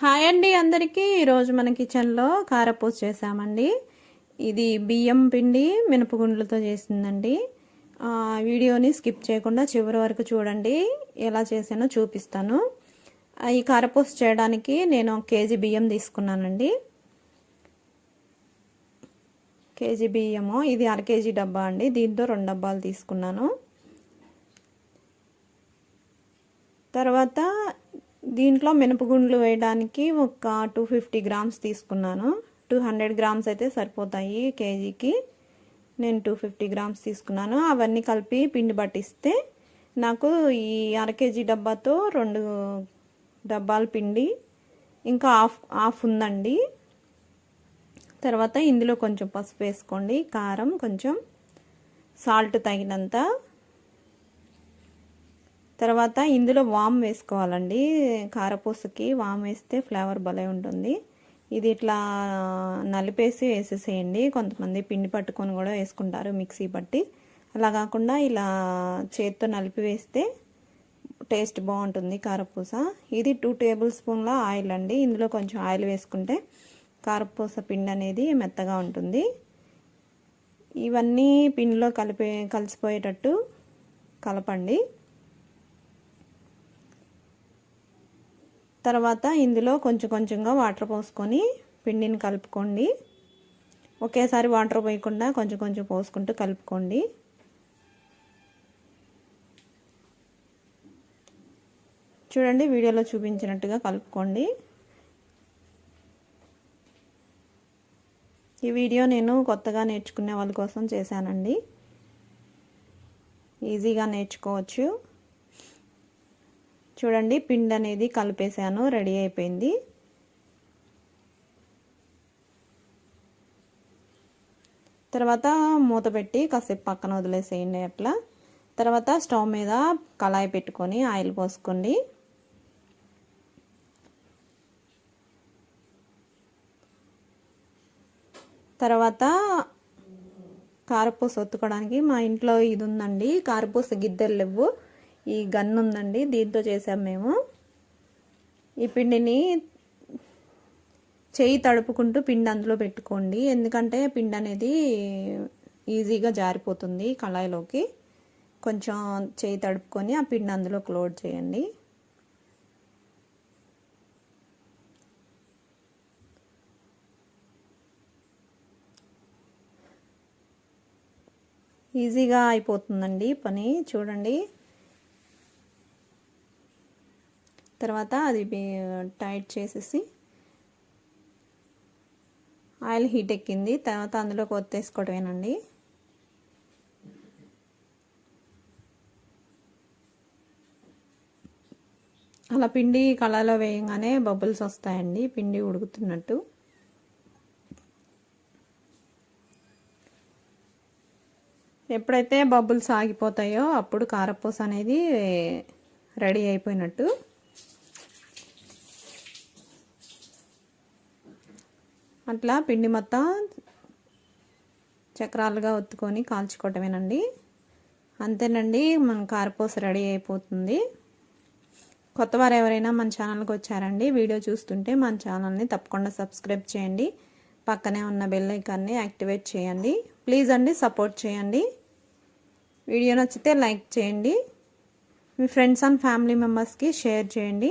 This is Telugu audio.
హాయ్ అండి అందరికీ. ఈరోజు మన కిచెన్లో కారపూస చేసామండి. ఇది బియ్యం పిండి మినపగుండ్లతో చేసిందండి. వీడియోని స్కిప్ చేయకుండా చివరి వరకు చూడండి. ఎలా చేసానో చూపిస్తాను. ఈ కారపూస చేయడానికి నేను కేజీ బియ్యం తీసుకున్నానండి. కేజీ బియ్యము. ఇది అర కేజీ డబ్బా అండి. దీంతో రెండు డబ్బాలు తీసుకున్నాను. తర్వాత దీంట్లో మినపగుండ్లు వేయడానికి ఒక టూ ఫిఫ్టీ గ్రామ్స్ తీసుకున్నాను. టూ హండ్రెడ్ గ్రామ్స్ అయితే సరిపోతాయి కేజీకి. నేను టూ ఫిఫ్టీ గ్రామ్స్ తీసుకున్నాను. అవన్నీ కలిపి పిండి పట్టిస్తే నాకు ఈ అర కేజీ డబ్బాతో రెండు డబ్బాల పిండి ఇంకా ఆఫ్ ఆఫ్ ఉందండి. తర్వాత ఇందులో కొంచెం పసుపు వేసుకోండి. కారం కొంచెం సాల్ట్ తగినంత. తర్వాత ఇందులో వామ్ వేసుకోవాలండి. కారపూసకి వామ్ వేస్తే ఫ్లేవర్ భలే ఉంటుంది. ఇది ఇట్లా నలిపేసి వేసేసేయండి. కొంతమంది పిండి పట్టుకొని కూడా వేసుకుంటారు మిక్సీ పట్టి. అలా కాకుండా ఇలా చేత్తో నలిపి వేస్తే టేస్ట్ బాగుంటుంది కారపూస. ఇది టూ టేబుల్ స్పూన్ల ఆయిల్ అండి. ఇందులో కొంచెం ఆయిల్ వేసుకుంటే కారపూస పిండి అనేది మెత్తగా ఉంటుంది. ఇవన్నీ పిండిలో కలిపే కలిసిపోయేటట్టు కలపండి. తర్వాత ఇందులో కొంచెం కొంచెంగా వాటర్ పోసుకొని పిండిని కలుపుకోండి. ఒకేసారి వాటర్ పోయకుండా కొంచెం కొంచెం పోసుకుంటూ కలుపుకోండి. చూడండి వీడియోలో చూపించినట్టుగా కలుపుకోండి. ఈ వీడియో నేను కొత్తగా నేర్చుకునే వాళ్ళ కోసం చేశానండి. ఈజీగా నేర్చుకోవచ్చు. చూడండి పిండి అనేది కలిపేసాను రెడీ అయిపోయింది. తర్వాత మూత పెట్టి కాసేపు పక్కన వదిలేసేయండి అట్లా. తర్వాత స్టవ్ మీద కళాయి పెట్టుకొని ఆయిల్ పోసుకోండి. తర్వాత కారపూస ఒత్తుకోవడానికి మా ఇంట్లో ఇది ఉందండి కారపూస గిద్దెలు లేవు. ఈ గన్ ఉందండి దీంతో చేసాం మేము. ఈ పిండిని చేయి తడుపుకుంటూ పిండి అందులో పెట్టుకోండి. ఎందుకంటే పిండి అనేది ఈజీగా జారిపోతుంది కళాయిలోకి. కొంచెం చేయి తడుపుకొని ఆ పిండి అందులో లోడ్ చేయండి. ఈజీగా అయిపోతుందండి పని. చూడండి. తర్వాత అది టైట్ చేసేసి ఆయిల్ హీట్ ఎక్కింది. తర్వాత అందులో కొత్తేసుకోవటమేనండి అలా పిండి కళలో వేయగానే బబుల్స్ వస్తాయండి. పిండి ఉడుకుతున్నట్టు. ఎప్పుడైతే బబుల్స్ ఆగిపోతాయో అప్పుడు కారపూస అనేది రెడీ అయిపోయినట్టు. అట్లా పిండి మొత్తం చక్రాలుగా ఒత్తుకొని కాల్చుకోవటమేనండి. అంతేనండి మన కారపూస రెడీ అయిపోతుంది. కొత్తవారు ఎవరైనా మన ఛానల్కి వచ్చారండి వీడియో చూస్తుంటే మన ఛానల్ని తప్పకుండా సబ్స్క్రైబ్ చేయండి. పక్కనే ఉన్న బెల్ ఐకాన్ని యాక్టివేట్ చేయండి. ప్లీజ్ అండి సపోర్ట్ చేయండి. వీడియో నచ్చితే లైక్ చేయండి. మీ ఫ్రెండ్స్ అండ్ ఫ్యామిలీ మెంబర్స్కి షేర్ చేయండి.